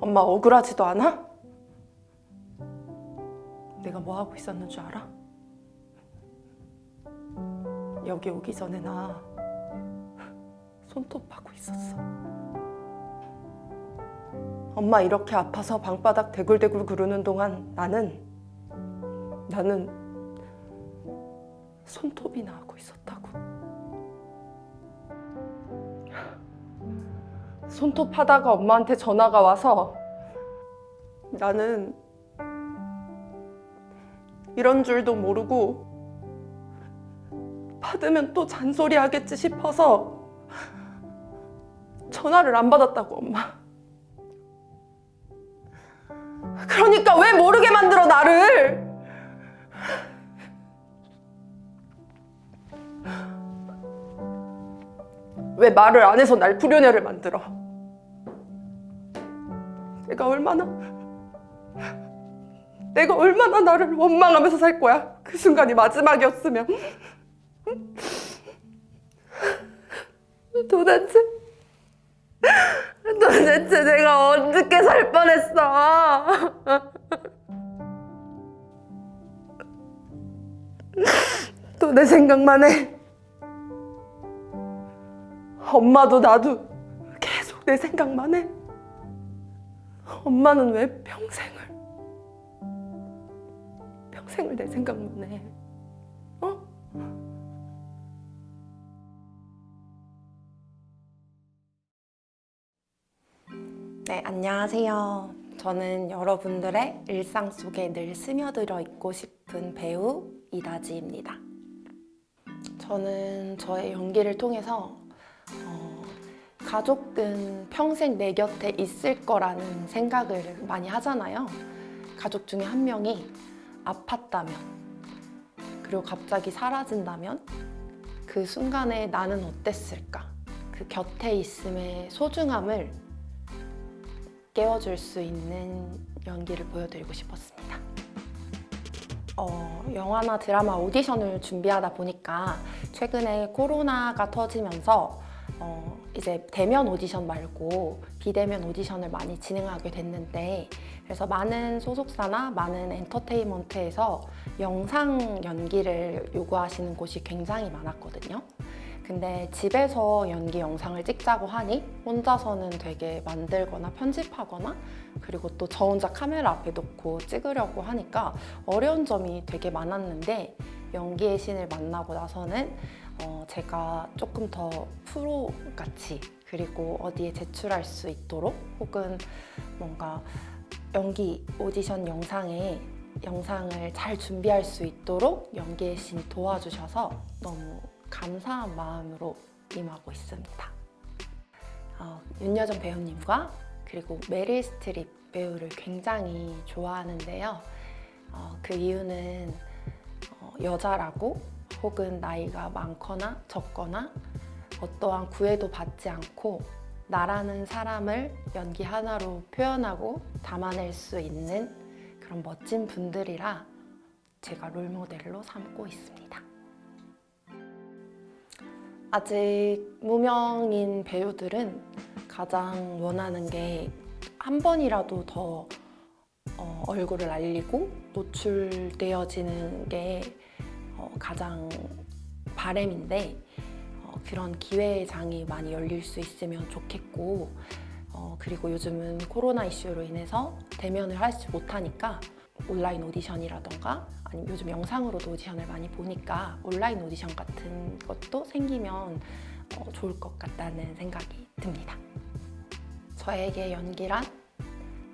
엄마 억울하지도 않아? 내가 뭐 하고 있었는 줄 알아? 여기 오기 전에 나 손톱 하고 있었어. 엄마 이렇게 아파서 방바닥 대굴대굴 구르는 동안 나는 나는 손톱이나 하고 있었다고. 손톱 하다가 엄마한테 전화가 와서 나는 이런 줄도 모르고 받으면 또 잔소리 하겠지 싶어서 전화를 안 받았다고 엄마. 그러니까 왜 모르게 만들어 나를? 왜 말을 안 해서 날 불효녀를 만들어? 내가 얼마나 내가 얼마나 나를 원망하면서 살 거야? 그 순간이 마지막이었으면 도대체 도대체 내가 어떻게 살 뻔했어? 또 내 생각만 해. 엄마도 나도 계속 내 생각만 해. 엄마는 왜 평생을 평생을 내 생각만 해? 어? 네, 안녕하세요. 저는 여러분들의 일상 속에 늘 스며들어 있고 싶은 배우 이다지입니다. 저는 저의 연기를 통해서 어, 가족은 평생 내 곁에 있을 거라는 생각을 많이 하잖아요. 가족 중에 한 명이 아팠다면, 그리고 갑자기 사라진다면, 그 순간에 나는 어땠을까? 그 곁에 있음의 소중함을 깨워줄 수 있는 연기를 보여드리고 싶었습니다. 어, 영화나 드라마 오디션을 준비하다 보니까 최근에 코로나가 터지면서 어, 이제 대면 오디션 말고 비대면 오디션을 많이 진행하게 됐는데 그래서 많은 소속사나 많은 엔터테인먼트에서 영상 연기를 요구하시는 곳이 굉장히 많았거든요. 근데 집에서 연기 영상을 찍자고 하니 혼자서는 되게 만들거나 편집하거나 그리고 또 저 혼자 카메라 앞에 놓고 찍으려고 하니까 어려운 점이 되게 많았는데 연기의 신을 만나고 나서는 어, 제가 조금 더 프로같이 그리고 어디에 제출할 수 있도록 혹은 뭔가 연기 오디션 영상에 영상을 잘 준비할 수 있도록 연기의 신이 도와주셔서 너무 감사한 마음으로 임하고 있습니다. 어, 윤여정 배우님과 그리고 메릴 스트립 배우를 굉장히 좋아하는데요. 어, 그 이유는 어, 여자라고 혹은 나이가 많거나 적거나 어떠한 구애도 받지 않고 나라는 사람을 연기 하나로 표현하고 담아낼 수 있는 그런 멋진 분들이라 제가 롤모델로 삼고 있습니다. 아직 무명인 배우들은 가장 원하는 게 한 번이라도 더 어, 얼굴을 알리고 노출되어지는 게 어, 가장 바램인데 어, 그런 기회의 장이 많이 열릴 수 있으면 좋겠고 어, 그리고 요즘은 코로나 이슈로 인해서 대면을 하지 못하니까 온라인 오디션이라던가 아니면 요즘 영상으로도 오디션을 많이 보니까 온라인 오디션 같은 것도 생기면 어, 좋을 것 같다는 생각이 듭니다. 저에게 연기란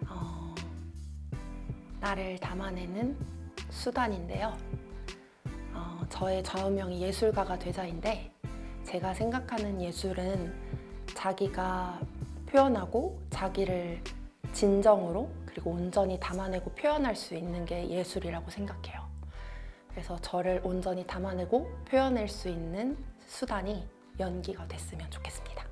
어, 나를 담아내는 수단인데요. 어, 저의 좌우명이 예술가가 되자인데 제가 생각하는 예술은 자기가 표현하고 자기를 진정으로 그리고 온전히 담아내고 표현할 수 있는 게 예술이라고 생각해요. 그래서 저를 온전히 담아내고 표현할 수 있는 수단이 연기가 됐으면 좋겠습니다.